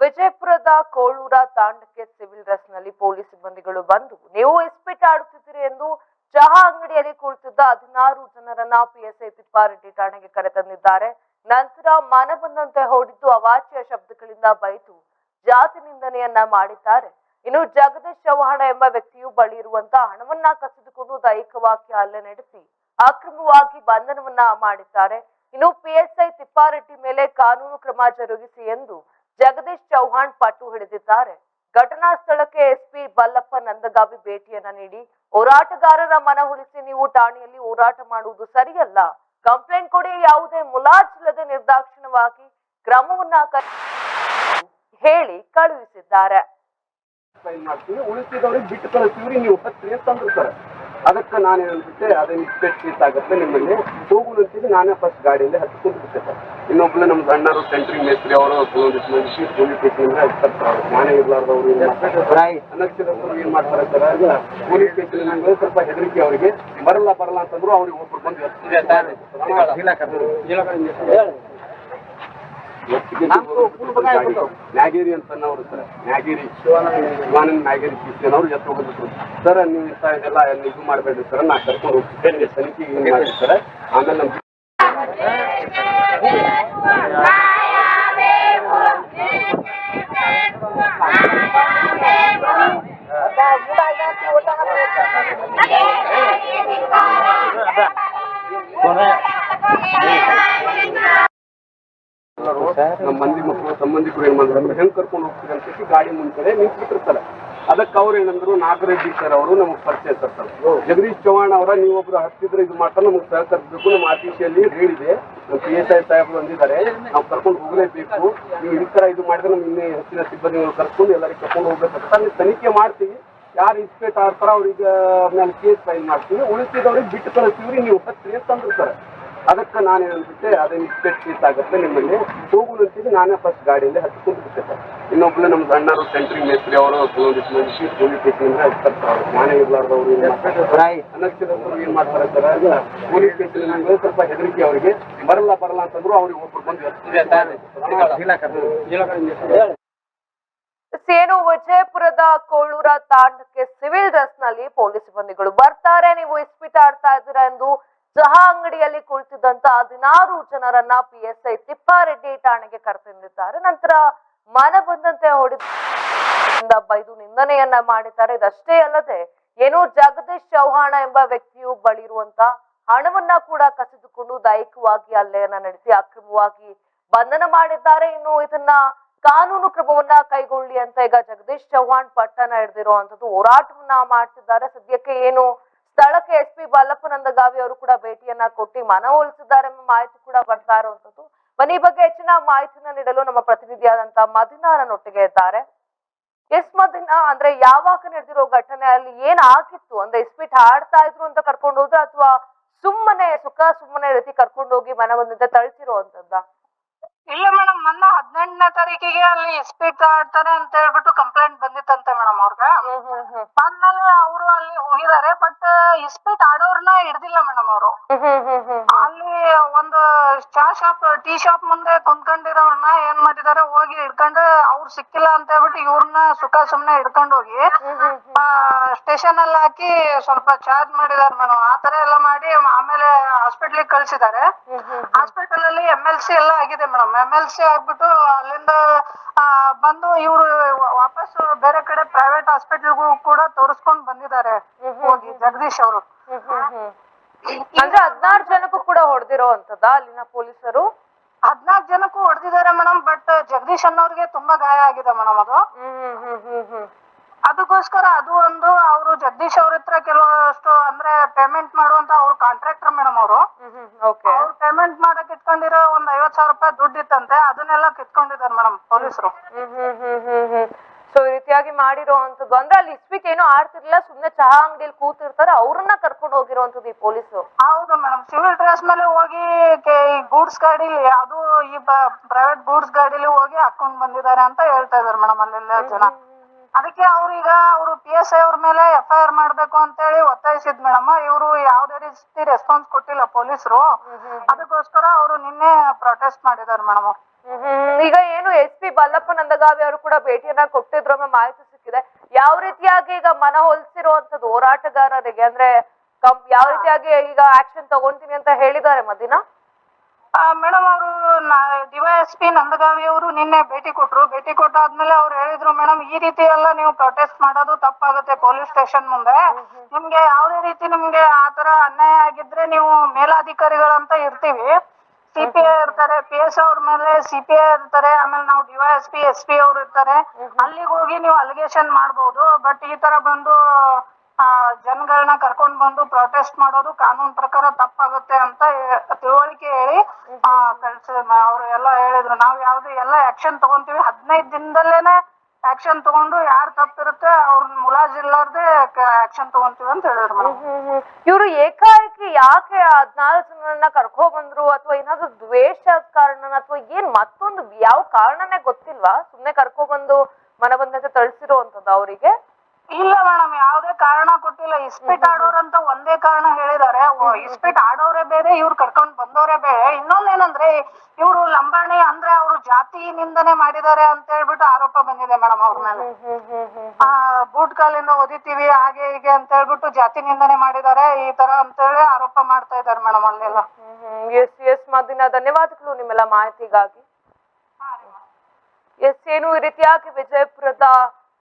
ವಿಜಯಪುರದ ಕೋಳೂರ ತಾಂಡಕ್ಕೆ ಸಿವಿಲ್ ಡ್ರೆಸ್ನಲ್ಲಿ ಪೊಲೀಸ್ ಸಿಬ್ಬಂದಿಗಳು ಬಂದು, ನೀವು ಇಸ್ಪಿಟ್ ಆಡುತ್ತಿದ್ದೀರಿ ಎಂದು ಚಹಾ ಅಂಗಡಿಯಲ್ಲಿ ಕುಳಿತಿದ್ದ ಹದಿನಾರು ಜನರನ್ನ ಪಿಎಸ್ಐ ತಿಪ್ಪಾರೆಡ್ಡಿ ಠಾಣೆಗೆ ಕರೆತಂದಿದ್ದಾರೆ. ನಂತರ ಮನ ಬಂದಂತೆ ಹೊಡೆದು ಅವಾಚ್ಯ ಶಬ್ದಗಳಿಂದ ಬೈದು ಜಾತಿ ನಿಂದನೆಯನ್ನ ಮಾಡಿದ್ದಾರೆ. ಇನ್ನು ಜಗದೀಶ್ ಚೌಹಾಣ ಎಂಬ ವ್ಯಕ್ತಿಯು ಬಳಿ ಇರುವಂತ ಹಣವನ್ನ ಕಸಿದುಕೊಂಡು ದೈಹಿಕವಾಗಿ ಹಲ್ಲೆ ನಡೆಸಿ ಅಕ್ರಮವಾಗಿ ಬಂಧನವನ್ನ ಮಾಡಿದ್ದಾರೆ. ಇನ್ನು ಪಿಎಸ್ಐ ತಿಪ್ಪಾರೆಡ್ಡಿ ಮೇಲೆ ಕಾನೂನು ಕ್ರಮ ಜರುಗಿಸಿ ಎಂದು ಜಗದೀಶ್ ಚೌಹಾಣ್ ಪಟ್ಟು ಹಿಡಿದಿದ್ದಾರೆ. ಘಟನಾ ಸ್ಥಳಕ್ಕೆ ಎಸ್ಪಿ ಬಲ್ಲಪ್ಪ ನಂದಗಾವಿ ಭೇಟಿಯನ್ನ ನೀಡಿ, ಹೋರಾಟಗಾರರ ಮನವೊಲಿಸಿ ನೀವು ಠಾಣೆಯಲ್ಲಿ ಹೋರಾಟ ಮಾಡುವುದು ಸರಿಯಲ್ಲ. ಕಂಪ್ಲೇಂಟ್ ಕೊಡಿ, ಯಾವುದೇ ಮುಲಾಜಿಲ್ಲದೆ ನಿರ್ದಾಕ್ಷಿಣ್ಯವಾಗಿ ಕ್ರಮವನ್ನ ಹೇಳಿ ಕಳುಹಿಸಿದ್ದಾರೆ. ಬಿಟ್ಟು ಕಳಿಸ್ತೀವಿ ನೀವು ಹತ್ತಿರ ಸರ್ ಅದಕ್ಕೆ ನಾನು ಏನಂತಿದ್ದೆ ಅದೇ ಮಿಸ್ಟೇಕ್ ಕೇಸ್ ಆಗುತ್ತೆ ನಿಮ್ಮಲ್ಲಿ. ಹೋಗು ಅಂತಿದ್ದು ನಾನೇ ಫಸ್ಟ್ ಗಾಡಿಯಲ್ಲಿ ಹತ್ಕೊಂಡು ಬಿಟ್ಟೆ ಸರ್ ಇನ್ನೊಬ್ಳು ನಮ್ಮ ಗಣ್ಣರು ಸೆಂಟ್ರಿಂಗ್ ಮೇಸ್ತ್ರಿ ಅವರು ಮಂದಿ ಪೊಲೀಸ್ ಸ್ಟೇಷನ್ ಹಚ್ತಾರೆ ನಾನೇ ಇರ್ಲಾರ್ದವ್ರು ಅನಕ್ಷರಸ್ಥರು ಏನ್ ಮಾಡ್ತಾರೆ ಸರ್ ಪೊಲೀಸ್ ಸ್ಟೇಷನ್ ಸ್ವಲ್ಪ ಹೆದರಿಕೆ ಅವರಿಗೆ. ಬರಲ್ಲ ಬರಲ್ಲ ಅಂತಂದ್ರು ಅವ್ರಿಗೆ ಒಬ್ರು ಬಂದು ಮ್ಯಾಗೇರಿ ಅಂತ ಅವರು ಸರ್. ಮ್ಯಾಗೇರಿ ಶಿವಾನಂದ ಮ್ಯಾಗೇರಿ ಕಿಸ್ತಿಯನ್ ಅವರು ಎತ್ತ ಸರ್ ನೀವು ಇಂಥ ಇದೆಲ್ಲ ಎಲ್ಲ ಇದು ಮಾಡಬೇಡ್ರಿ ಸರ್ ನಾ ಕರ್ಕೊಂಡು ಹೋಗ್ತೀನಿ. ತನಿಖೆ ಮಾಡಿ ಸರ್. ಆಮೇಲೆ ನಮ್ಮ ಮಂದಿ ಮಕ್ಕಳು ಸಂಬಂಧಿಕರು ಏನ್ ಮಾಡಿದ್ರು ಹೆಂಗ್ ಕರ್ಕೊಂಡು ಹೋಗ್ತೀರಿ ಅಂತ ಹೇಳಿ ಗಾಡಿ ಮುಂದ್ಗಡೆ ನಿಂತ್ಬಿಟ್ಟಿರ್ತಾರೆ. ಅದಕ್ಕೆ ಅವ್ರು ಏನಂದ್ರು ನಾಗರೆಡ್ಡಿ ಸರ್ ಅವರು ನಮಗೆ ಪರಿಚಯ ಸರ್ ಜಗದೀಶ್ ಚೌಹಾಣ್ ಅವರ ನೀವೊಬ್ರು ಹತ್ತಿದ್ರೆ ಇದು ಮಾಡ್ತಾರೆ ನಮಗೆ ಸಹಕರಿಸಬೇಕು. ನಮ್ಮ ಆಫೀಸಿಯಲ್ಲಿ ಹೇಳಿದೆ. ನಮ್ಮ ಪಿ ಎಸ್ ಐ ಸಾಹೇಬರು ಬಂದಿದ್ದಾರೆ ನಾವು ಕರ್ಕೊಂಡು ಹೋಗಲೇಬೇಕು. ನೀವು ಈ ತರ ಇದು ಮಾಡಿದ್ರೆ ನಮ್ಗೆ ಇನ್ನೇ ಹೆಚ್ಚಿನ ಸಿಬ್ಬಂದಿಗಳು ಕರ್ಕೊಂಡು ಎಲ್ಲರಿಗೆ ಕರ್ಕೊಂಡು ಹೋಗ್ಬೇಕಂತ ತನಿಖೆ ಮಾಡ್ತೀವಿ. ಯಾರು ಇನ್ಸ್ಪೆಕ್ಟ್ ಆಡ್ತಾರ ಅವ್ರಿಗೆ ಮೇಲೆ ಕೇಸ್ ಫೈಲ್ ಮಾಡ್ತೀವಿ. ಉಳಿಸಿದವ್ರಿಗೆ ಬಿಟ್ಟು ಕಳಿಸ್ತೀವಿ. ನೀವು ಹತ್ತಿರ ತಂದಿರ್ತಾರೆ. ಸರ್ ಅದಕ್ಕೆ ನಾನು ಏನಂತಿದ್ದೆ ಅದೇ ಇನ್ಸ್ಪೆಕ್ಟ್ ಕೇಸ್ ಆಗುತ್ತೆ ನಿಮ್ಮಲ್ಲಿ. ಹೋಗು ಅಂತಿದ್ದು ನಾನೇ ಫಸ್ಟ್ ಗಾಡಿಯಲ್ಲಿ ಹತ್ಕೊಂಡು ಬಿಟ್ಟೆ ಸರ್ ಇನ್ನೊಬ್ಳು ನಮ್ಮ ಅಣ್ಣರು ಸೆಂಟ್ರಿಂಗ್ ಮೇಸ್ತ್ರಿ ಅವರು ಕೆಲವೊಂದಿಷ್ಟು ಮಂದಿ ಪೊಲೀಸ್ ಸ್ಟೇಷನ್ ಹಚ್ತಾರೆ ನಾನೇ ಇರ್ಲಾರ್ದವ್ರು ಅನಕ್ಷರಸ್ಥರು ಏನ್ ಮಾಡ್ತಾರೆ? ಸರ್ ಪೊಲೀಸ್ ಸ್ಟೇಷನ್ ಸ್ವಲ್ಪ ಹೆದರಿಕೆ ಅವರಿಗೆ. ಬರಲ್ಲ ಬರಲ್ಲ ಅಂತಂದ್ರು ಅವ್ರಿಗೆ ಒಬ್ರು ಬಂದು ಸೇನು ವಿಜಯಪುರದ ಕೋಳೂರ ತಾಂಡಕ್ಕೆ ಸಿವಿಲ್ ಡ್ರೆಸ್ನಲ್ಲಿ ಪೊಲೀಸ್ ಸಿಬ್ಬಂದಿಗಳು ಬರ್ತಾರೆ. ನೀವು ಇಸ್ಪಿಟ್ ಆಡ್ತಾ ಇದ್ದೀರಾ ಎಂದು ಚಹಾ ಅಂಗಡಿಯಲ್ಲಿ ಕುಳಿತಿದ್ದಂತ ಹದಿನಾರು ಜನರನ್ನ ಐ ತಿಪ್ಪಾರೆಡ್ಡಿ ಠಾಣೆಗೆ ಕರೆತಂದಿದ್ದಾರೆ. ನಂತರ ಮನ ಬಂದಂತೆ ಹೊಡೆದ ಬೈದು ನಿಂದನೆಯನ್ನ ಮಾಡಿದ್ದಾರೆ. ಇದಷ್ಟೇ ಅಲ್ಲದೆ ಏನು ಜಗದೀಶ್ ಚೌಹಾಣ ಎಂಬ ವ್ಯಕ್ತಿಯು ಬಳಿ ಇರುವಂತ ಹಣವನ್ನ ಕೂಡ ಕಸಿದುಕೊಂಡು ದೈಹಿಕವಾಗಿ ಹಲ್ಲೆಯನ್ನ ನಡೆಸಿ ಅಕ್ರಮವಾಗಿ ಬಂಧನ ಮಾಡಿದ್ದಾರೆ. ಇನ್ನು ಇದನ್ನ ಕಾನೂನು ಕ್ರಮವನ್ನ ಕೈಗೊಳ್ಳಿ ಅಂತ ಈಗ ಜಗದೀಶ್ ಚೌಹಾಣ್ ಪಟ್ಟಣ ಹಿಡಿದಿರುವಂತದ್ದು ಹೋರಾಟವನ್ನ ಮಾಡ್ತಿದ್ದಾರೆ. ಸದ್ಯಕ್ಕೆ ಏನು ಸ್ಥಳಕ್ಕೆ ಎಸ್ ಪಿ ಬಲ್ಲಪ್ಪನಂದಗಾವಿ ಅವರು ಕೂಡ ಭೇಟಿಯನ್ನ ಕೊಟ್ಟು ಮನವೊಲಿಸಿದ್ದಾರೆ ಎಂಬ ಮಾಹಿತಿ ಕೂಡ ಬರ್ತಾ ಇರುವಂತದ್ದು. ಮನೆ ಬಗ್ಗೆ ಹೆಚ್ಚಿನ ಮಾಹಿತಿನ ನೀಡಲು ನಮ್ಮ ಪ್ರತಿನಿಧಿಯಾದಂತ ಮದಿನಾ ನನ್ನೊಟ್ಟಿಗೆ ಇದ್ದಾರೆ. ಎಸ್ ಮದಿನ ಅಂದ್ರೆ ಯಾವಾಗ ನಡೆದಿರೋ ಘಟನೆ ಅಲ್ಲಿ ಏನ್ ಆಗಿತ್ತು? ಅಂದ್ರೆ ಹಾಡ್ತಾ ಆಡ್ತಾ ಇದ್ರು ಅಂತ ಕರ್ಕೊಂಡು ಹೋದ್ರ ಅಥವಾ ಸುಮ್ಮನೆ ಸುಖ ಸುಮ್ಮನೆ ರೀತಿ ಕರ್ಕೊಂಡು ಹೋಗಿ ಮನ ಬಂದಂತೆ ತಳಿಸಿರುವಂತದ್ದ ಇಲ್ಲ ಮೇಡಮ್ ಮೊನ್ನೆ ಹದಿನೆಂಟನೇ ತಾರೀಕಿಗೆ ಅಲ್ಲಿ ಇಸ್ಪೀಟ್ ಆಡ್ತಾರೆ ಅಂತ ಹೇಳ್ಬಿಟ್ಟು ಕಂಪ್ಲೇಂಟ್ ಬಂದಿತ್ತಂತೆ ಮೇಡಮ್ ಅವ್ರಿಗೆ. ಆದ್ಮೇಲೆ ಅವರು ಅಲ್ಲಿ ಹೋಗಿದ್ದಾರೆ ಬಟ್ ಇಸ್ಪೀಟ್ ಆಡೋರ್ನ ಹಿಡ್ದಿಲ್ಲ ಮೇಡಮ್ ಅವರು. ಅಲ್ಲಿ ಒಂದು ಚಾ ಶಾಪ್ ಟೀ ಶಾಪ್ ಮುಂದೆ ಕುಂತ್ಕೊಂಡಿರೋರ್ನ ಏನ್ ಮಾಡಿದಾರೆ ಹೋಗಿ ಹಿಡ್ಕೊಂಡು ಅವ್ರು ಸಿಕ್ಕಿಲ್ಲ ಅಂತ ಹೇಳ್ಬಿಟ್ಟು ಇವ್ರನ್ನ ಸುಖ ಸುಮ್ನೆ ಹಿಡ್ಕೊಂಡು ಹೋಗಿ ಸ್ಟೇಷನ್ ಅಲ್ಲಿ ಹಾಕಿ ಸ್ವಲ್ಪ ಚಾರ್ಜ್ ಮಾಡಿದಾರೆ ಮೇಡಮ್. ಆ ತರ ಎಲ್ಲ ಮಾಡಿ ಆಮೇಲೆ ಹಾಸ್ಪಿಟ್ಲಿಗೆ ಕಳ್ಸಿದ್ದಾರೆ. ಹಾಸ್ಪಿಟಲ್ ಅಲ್ಲಿ ಎಂ ಎಲ್ ಸಿ ಎಲ್ಲ ಆಗಿದೆ ಮೇಡಮ್. ಎಂ ಎಲ್ ಸಿ ಆಗ್ಬಿಟ್ಟು ಅಲ್ಲಿಂದ ಬಂದು ಇವರು ವಾಪಸ್ ಬೇರೆ ಕಡೆ ಪ್ರೈವೇಟ್ ಹಾಸ್ಪಿಟಲ್ಗೂ ಕೂಡ ತೋರಿಸ್ಕೊಂಡ್ ಬಂದಿದ್ದಾರೆ. ಹೋಗಿ ಜಗದೀಶ್ ಅವರು. ಅಂದ್ರೆ ಹದಿನಾರು ಜನಕ್ಕೂ ಕೂಡ ಹೊಡೆದಿರೋ ಅಂತದ ಅಲ್ಲಿನ ಪೊಲೀಸರು? ಹದಿನಾಲ್ಕು ಜನಕ್ಕೂ ಹೊಡೆದಿದ್ದಾರೆ ಮೇಡಮ್ ಬಟ್ ಜಗದೀಶ್ ಅನ್ನೋರ್ಗೆ ತುಂಬಾ ಗಾಯ ಆಗಿದೆ ಮೇಡಮ್ ಅದು. ಅದಕ್ಕೋಸ್ಕರ ಅದು ಒಂದು ಅವರು ಜಗದೀಶ್ ಅವ್ರ ಹತ್ರ ಕೆಲವಷ್ಟು ಅಂದ್ರೆ ಪೇಮೆಂಟ್ ಮಾಡುವಂತ ಅವ್ರ ಕಾಂಟ್ರಾಕ್ಟರ್ ಮೇಡಮ್ ಅವರು. ಅವ್ರು ಪೇಮೆಂಟ್ ಮಾಡಕ್ ಇಟ್ಕೊಂಡಿರೋ ಒಂದ್ ಐವತ್ ಸಾವಿರ ರೂಪಾಯಿ ದುಡ್ಡು ಇತ್ತಂತೆ ಅದನ್ನೆಲ್ಲ ಕಿತ್ಕೊಂಡಿದ್ದಾರೆ ಮೇಡಮ್ ಪೊಲೀಸರು. ಸೊ ಈ ರೀತಿಯಾಗಿ ಮಾಡಿರೋ ಅಂತದ್ದು ಅಂದ್ರೆ ಅಲ್ಲಿ ಇಸ್ಪಿಟ್ ಏನೋ ಆಡ್ತಿರ್ಲಿಲ್ಲ ಸುಮ್ನೆ ಚಹಾ ಅಂಗಡಿಯಲ್ಲಿ ಕೂತಿರ್ತಾರೆ ಅವ್ರನ್ನ ಕರ್ಕೊಂಡು ಹೋಗಿರೋಂಥದ್ದು ಈ ಪೊಲೀಸ್ ಹೌದು ಮೇಡಮ್ ಸಿವಿಲ್ ಡ್ರೆಸ್ ಮೇಲೆ ಹೋಗಿ ಗೂಡ್ಸ್ ಗಾಡಿಲಿ ಅದು ಈ ಪ್ರೈವೇಟ್ ಗೂಡ್ಸ್ ಗಾಡಿಲಿ ಹೋಗಿ ಹಾಕೊಂಡ್ ಬಂದಿದ್ದಾರೆ ಅಂತ ಹೇಳ್ತಾ ಇದಾರೆ ಮೇಡಮ್ ಅಲ್ಲೆಲ್ಲ ಜನ. ಅದಕ್ಕೆ ಅವ್ರೀಗ ಅವರು ಪಿ ಎಸ್ ಐ ಅವ್ರ ಮೇಲೆ ಎಫ್ ಐ ಆರ್ ಮಾಡ್ಬೇಕು ಅಂತ ಹೇಳಿ ಒತ್ತಾಯಿಸಿದ್ ಮೇಡಮ್. ಇವರು ಯಾವ್ದೇ ರೀತಿ ರೆಸ್ಪಾನ್ಸ್ ಕೊಟ್ಟಿಲ್ಲ ಪೊಲೀಸರು. ಅದಕ್ಕೋಸ್ಕರ ಅವರು ನಿನ್ನೆ ಪ್ರೊಟೆಸ್ಟ್ ಮಾಡಿದಾರೆ ಮೇಡಮ್. ಈಗ ಏನು ಎಸ್ ಪಿ ಬಲ್ಲಪ್ಪ ನಂದಗಾವಿ ಅವರು ಕೂಡ ಭೇಟಿಯನ್ನ ಕೊಟ್ಟಿದ್ರು. ಮಾಹಿತಿ ಸಿಕ್ಕಿದೆ. ಯಾವ ರೀತಿಯಾಗಿ ಈಗ ಮನ ಹೊಲಿಸಿರುವಂತದ್ದು ಹೋರಾಟಗಾರರಿಗೆ? ಅಂದ್ರೆ ಯಾವ ರೀತಿಯಾಗಿ ಈಗ ಆಕ್ಷನ್ ತಗೊಂತೀನಿ ಅಂತ ಹೇಳಿದ್ದಾರೆ ಮದಿನ ಮೇಡಮ್ ಅವರು ಡಿವೈಎಸ್ಪಿ ನಂದಗಾವಿ ಅವರು ನಿನ್ನೆ ಭೇಟಿ ಕೊಟ್ರು. ಭೇಟಿ ಕೊಟ್ಟಾದ್ಮೇಲೆ ಅವ್ರು ಹೇಳಿದ್ರು, ಮೇಡಮ್, ಈ ರೀತಿ ಎಲ್ಲ ನೀವು ಪ್ರೊಟೆಸ್ಟ್ ಮಾಡೋದು ತಪ್ಪಾಗುತ್ತೆ ಪೊಲೀಸ್ ಸ್ಟೇಷನ್ ಮುಂದೆ. ನಿಮ್ಗೆ ಯಾವುದೇ ರೀತಿ ನಿಮ್ಗೆ ಆತರ ಅನ್ಯಾಯ ಆಗಿದ್ರೆ ನೀವು ಮೇಲಾಧಿಕಾರಿಗಳಂತ ಇರ್ತೀವಿ. ಸಿ ಪಿ ಐ ಇರ್ತಾರೆ, ಪಿ ಎಸ್ ಅವ್ರ ಮೇಲೆ ಸಿ ಪಿ ಐ ಇರ್ತಾರೆ, ಆಮೇಲೆ ನಾವು ಡಿವೈಎಸ್ಪಿ ಎಸ್ ಪಿ ಅವ್ರು ಇರ್ತಾರೆ. ಅಲ್ಲಿಗೆ ಹೋಗಿ ನೀವು ಅಲಿಗೇಷನ್ ಮಾಡ್ಬೋದು. ಬಟ್ ಈ ತರ ಬಂದು ಜನಗಳನ್ನ ಕರ್ಕೊಂಡ್ ಬಂದು ಪ್ರೊಟೆಸ್ಟ್ ಮಾಡೋದು ಕಾನೂನ್ ಪ್ರಕಾರ ತಪ್ಪಾಗುತ್ತೆ ಅಂತ ತಿಳುವಳಿಕೆ ಹೇಳಿ ಆ, ಅವ್ರು ಎಲ್ಲ ಹೇಳಿದ್ರು. ನಾವ್ ಯಾವ್ದು ಎಲ್ಲ ಆಕ್ಷನ್ ತಗೊಂತೀವಿ. ಹದಿನೈದ್ ದಿನದಲ್ಲೇನೆ ಆಕ್ಷನ್ ತಗೊಂಡು ಯಾರು ತಪ್ಪಿರುತ್ತೆ ಅವ್ರನ್ನ ಮುಲಾಜಿಲ್ಲಾರ್ದೆ ಆಕ್ಷನ್ ತಗೊಂತೀವಿ ಅಂತ ಹೇಳಿದ್ರು ಮೇಡಮ್. ಇವರು ಏಕಾಏಕಿ ಯಾಕೆ ಹದ್ನಾಲ್ಕು ಜನರನ್ನ ಕರ್ಕೊ ಬಂದ್ರು? ಅಥವಾ ಏನಾದ್ರು ದ್ವೇಷ ಕಾರಣ ಅಥವಾ ಏನ್ ಮತ್ತೊಂದು ಯಾವ ಕಾರಣನೇ ಗೊತ್ತಿಲ್ವಾ? ಸುಮ್ನೆ ಕರ್ಕೊ ಬಂದು ಮನಬಂದಂತೆ ಬಂದಂತೆ ಅವ್ರಿಗೆ ಅವರಿಗೆ. ಇಲ್ಲ ಮೇಡಮ್ ಯಾವ್ದೇ ಕಾರಣ ಕೊಟ್ಟಿಲ್ಲ. ಇಸ್ಪಿಟ್ ಆಡೋರಂತ ಒಂದೇ ಕಾರಣ ಹೇಳಿದಾರೆ ಇಸ್ಪೀಟ್ ಆಡೋರೇ ಬೇರೆ ಇವ್ರು ಕರ್ಕೊಂಡ್ ಬಂದವರೇ ಬೇರೆ. ಇನ್ನೊಂದೇನಂದ್ರೆ ಇವ್ರು ಲಂಬಾಣಿ ಅಂದ್ರೆ ಅವ್ರು ಜಾತಿ ನಿಂದನೆ ಮಾಡಿದ್ದಾರೆ ಅಂತ ಹೇಳ್ಬಿಟ್ಟು ಆರೋಪ ಬಂದಿದೆ ಮೇಡಮ್ ಅವ್ರ ಮೇಲೆ. ಆ ಬೂಟ್ ಕಾಲಿಂದ ಒದಿತೀವಿ ಹಾಗೆ ಹೀಗೆ ಅಂತ ಹೇಳ್ಬಿಟ್ಟು ಜಾತಿ ನಿಂದನೆ ಮಾಡಿದ್ದಾರೆ. ಈ ತರ ಅಂತ ಹೇಳಿ ಆರೋಪ ಮಾಡ್ತಾ ಇದ್ದಾರೆ ಮೇಡಮ್ ಅಲ್ಲೆಲ್ಲ ಎಸ್ ಎಸ್ ಮದಿನ ಧನ್ಯವಾದಗಳು ನಿಮ್ಮೆಲ್ಲ ಮಾಹಿತಿಗಾಗಿ. ಎಸ್ ಏನು ಈ ರೀತಿಯಾಗಿ ವಿಜಯಪುರದ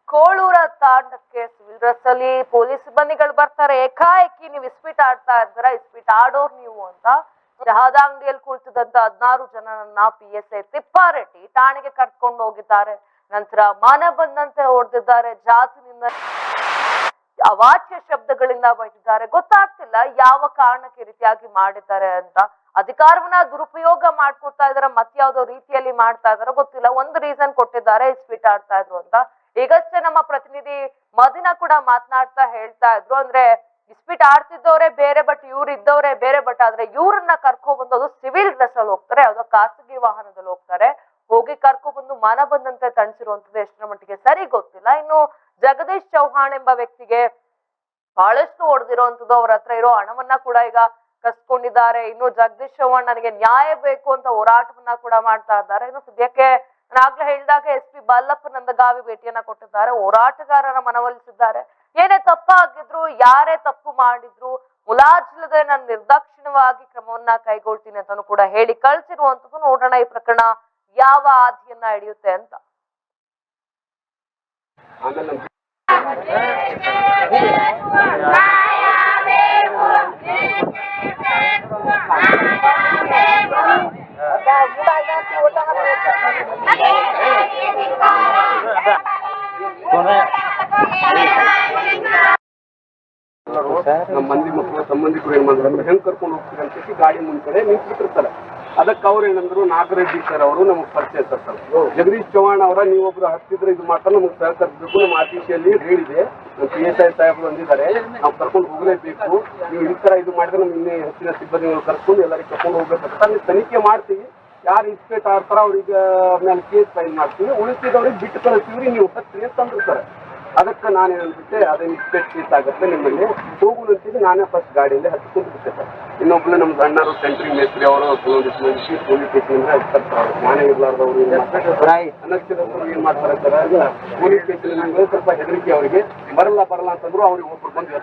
ಕೋಳೂರ ತಾಂಡಕ್ಕೆ ಸಿವಿಲ್ ಡ್ರೆಸ್ ಪೊಲೀಸ್ ಸಿಬ್ಬಂದಿಗಳು ಬರ್ತಾರೆ. ಏಕಾಏಕಿ ನೀವು ಇಸ್ಪೀಟ್ ಆಡ್ತಾ ಇದ್ದೀರ ಇಸ್ಪೀಟ್ ಆಡೋರ್ ನೀವು ಅಂತ ಚಹಾದ ಅಂಗಡಿಯಲ್ಲಿ ಕುಳಿತಿದ್ದಂತ ಹದಿನಾರು ಜನರನ್ನ ಪಿ ಎಸ್ ಐ ತಿಪ್ಪಾರೆಡ್ಡಿ ಠಾಣೆಗೆ ಕರ್ಕೊಂಡು ಹೋಗಿದ್ದಾರೆ. ನಂತರ ಮಾನ ಬಂದಂತೆ ಹೊಡೆದಿದ್ದಾರೆ. ಜಾತಿನಿಂದ ಅವಾಚ್ಯ ಶಬ್ದಗಳಿಂದ ಬೈದಿದ್ದಾರೆ. ಗೊತ್ತಾಗ್ತಿಲ್ಲ ಯಾವ ಕಾರಣಕ್ಕೆ ರೀತಿಯಾಗಿ ಮಾಡಿದ್ದಾರೆ ಅಂತ. ಅಧಿಕಾರವನ್ನ ದುರುಪಯೋಗ ಮಾಡ್ಕೊಡ್ತಾ ಇದಾರೆ. ಮತ್ಯಾವ್ದೋ ರೀತಿಯಲ್ಲಿ ಮಾಡ್ತಾ ಇದಾರೆ ಗೊತ್ತಿಲ್ಲ. ಒಂದು ರೀಸನ್ ಕೊಟ್ಟಿದ್ದಾರೆ, ಇಸ್ಪೀಟ್ ಆಡ್ತಾ ಇದ್ರು ಅಂತ. ಈಗಷ್ಟೇ ನಮ್ಮ ಪ್ರತಿನಿಧಿ ಮದಿನ ಕೂಡ ಮಾತನಾಡ್ತಾ ಹೇಳ್ತಾ ಇದ್ರು. ಅಂದ್ರೆ ಇಸ್ಪೀಟ್ ಆಡ್ತಿದ್ದವ್ರೆ ಬೇರೆ ಬಟ್ ಇವ್ರು ಇದ್ದವ್ರೆ ಬೇರೆ ಬಟ್ ಆದ್ರೆ ಇವ್ರನ್ನ ಕರ್ಕೊ ಅದು ಸಿವಿಲ್ ಡ್ರೆಸ್ ಅಲ್ಲಿ ಹೋಗ್ತಾರೆ. ಅದು ಖಾಸಗಿ ವಾಹನದಲ್ಲಿ ಹೋಗ್ತಾರೆ. ಹೋಗಿ ಕರ್ಕೊ ಬಂದು ಮನ ಬಂದಂತೆ ತಣಿಸಿರುವಂತದ್ದು ಎಷ್ಟರ ಮಟ್ಟಿಗೆ ಸರಿ ಗೊತ್ತಿಲ್ಲ. ಇನ್ನು ಜಗದೀಶ್ ಚೌಹಾಣ್ ಎಂಬ ವ್ಯಕ್ತಿಗೆ ಬಹಳಷ್ಟು ಹೊಡೆದಿರುವಂತದ್ದು ಅವ್ರ ಹತ್ರ ಇರೋ ಹಣವನ್ನ ಕೂಡ ಈಗ ಕಸ್ಕೊಂಡಿದ್ದಾರೆ. ಇನ್ನು ಜಗದೀಶ್ ಚೌಹಾಣ್ ನನಗೆ ನ್ಯಾಯ ಬೇಕು ಅಂತ ಹೋರಾಟವನ್ನ ಕೂಡ ಮಾಡ್ತಾ ಇದ್ದಾರೆ. ಇನ್ನು ಸದ್ಯಕ್ಕೆ ನಾನು ಆಗ್ಲೇ ಹೇಳಿದಾಗ ಎಸ್ ಪಿ ಬಲ್ಲಪ್ಪ ನಂದಗಾವಿ ಭೇಟಿಯನ್ನ ಕೊಟ್ಟಿದ್ದಾರೆ, ಹೋರಾಟಗಾರರ ಮನವೊಲಿಸಿದ್ದಾರೆ. ಏನೇ ತಪ್ಪಾಗಿದ್ರು ಯಾರೇ ತಪ್ಪು ಮಾಡಿದ್ರು, ಮುಲಾಜಿಲ್ಲದೆ ನಾನು ನಿರ್ದಾಕ್ಷಿಣ್ಯವಾಗಿ ಕ್ರಮವನ್ನ ಕೈಗೊಳ್ತೀನಿ ಅಂತಾನು ಕೂಡ ಹೇಳಿ ಕಳ್ಸಿರುವಂತದ್ದು ನೋಡೋಣ ಈ ಪ್ರಕರಣ ಯಾವ ಹಾದಿಯನ್ನ ಹಿಡಿಯುತ್ತೆ ಅಂತ. ನಮ್ಮ ಮಂದಿ ಮಕ್ಕಳು ಸಂಬಂಧಿಕರು ಏನ್ ಮಾಡಿದ್ರೆ ಹೆಂಗ್ ಕರ್ಕೊಂಡು ಹೋಗ್ತೀರಿ ಅಂತ ಹೇಳಿ ಗಾಡಿ ಮುಂದ್ಗಡೆ ನಿಂತ್ಬಿಟ್ಟಿರ್ತಾರೆ. ಅದಕ್ಕೆ ಅವ್ರು ಏನಂದ್ರು, ನಾಗರೆಡ್ಡಿ ಸರ್ ಅವರು ನಮಗೆ ಪರಿಚಯ ಸರ್ ಜಗದೀಶ್ ಚೌಹಾಣ್ ಅವರ, ನೀವೊಬ್ರು ಹತ್ತಿದ್ರೆ ಇದು ಮಾತ್ರ ನಮಗೆ ಸಹಕರಿಸಬೇಕು ನಮ್ಮ ಆಫೀಸಿಯಲ್ಲಿ ಹೇಳಿದೆ. ಪಿ ಎಸ್ ಐ ಸಾಹೇಬರು ಬಂದಿದ್ದಾರೆ ನಾವು ಕರ್ಕೊಂಡು ಹೋಗಲೇಬೇಕು. ನೀವು ಈ ತರ ಇದು ಮಾಡಿದ್ರೆ ನಮ್ಮ ಇನ್ನೇ ಹೆಚ್ಚಿನ ಸಿಬ್ಬಂದಿಗಳು ಕರ್ಕೊಂಡು ಎಲ್ಲರಿಗೆ ಕರ್ಕೊಂಡು ಹೋಗ್ಬೇಕು. ಅಲ್ಲಿ ತನಿಖೆ ಮಾಡ್ತೀವಿ. ಯಾರು ಇನ್ಸ್ಪೆಕ್ಟ್ ಆಡ್ತಾರ ಅವ್ರಿಗೆ ಮೇಲೆ ಕೇಸ್ ಫೈಲ್ ಮಾಡ್ತೀವಿ. ಉಳಿಸಿದವ್ರಿಗೆ ಬಿಟ್ಟು ಕಳಿಸ್ತೀವಿ. ನೀವು ಹತ್ತಿರ ತಂದಿರ್ತಾರೆ? ಅದಕ್ಕೆ ನಾನು ಅನ್ಸುತ್ತೆ ಅದೇ ಇನ್ಸ್ಪೆಕ್ಟ್ ಕೇಸ್ ಆಗುತ್ತೆ ನಿಮ್ಮಲ್ಲಿ. ಹೋಗು ಅಂತಿದ್ದು ನಾನೇ ಫಸ್ಟ್ ಗಾಡಿಯಲ್ಲಿ ಹತ್ಕೊಂಡು ಬಿಟ್ಟೆ ಸರ್. ಇನ್ನೊಬ್ಳು ನಮ್ಮ ಅಣ್ಣರು ಸೆಂಟ್ರಿಂಗ್ ಮೇಸ್ತ್ರಿ ಅವರು ಕೆಲವೊಂದಿಷ್ಟು ಮಂದಿ ಪೊಲೀಸ್ ಸ್ಟೇಷನ್ ಇರ್ಲಾರ್ದವ್ರು ಏನು ಮಾಡ್ತಾರೆ? ಅನಕ್ಷರಸ್ಥರು ಏನು ಮಾಡ್ತಾರೆ ಸರ್? ಪೊಲೀಸ್ ಸ್ಟೇಷನ್ ಸ್ವಲ್ಪ ಹೆದರಿಕೆ ಅವರಿಗೆ. ಬರಲ್ಲ ಬರಲ್ಲ ಅಂತಂದ್ರು ಅವ್ರಿಗೆ ಒಬ್ರು ಬಂದು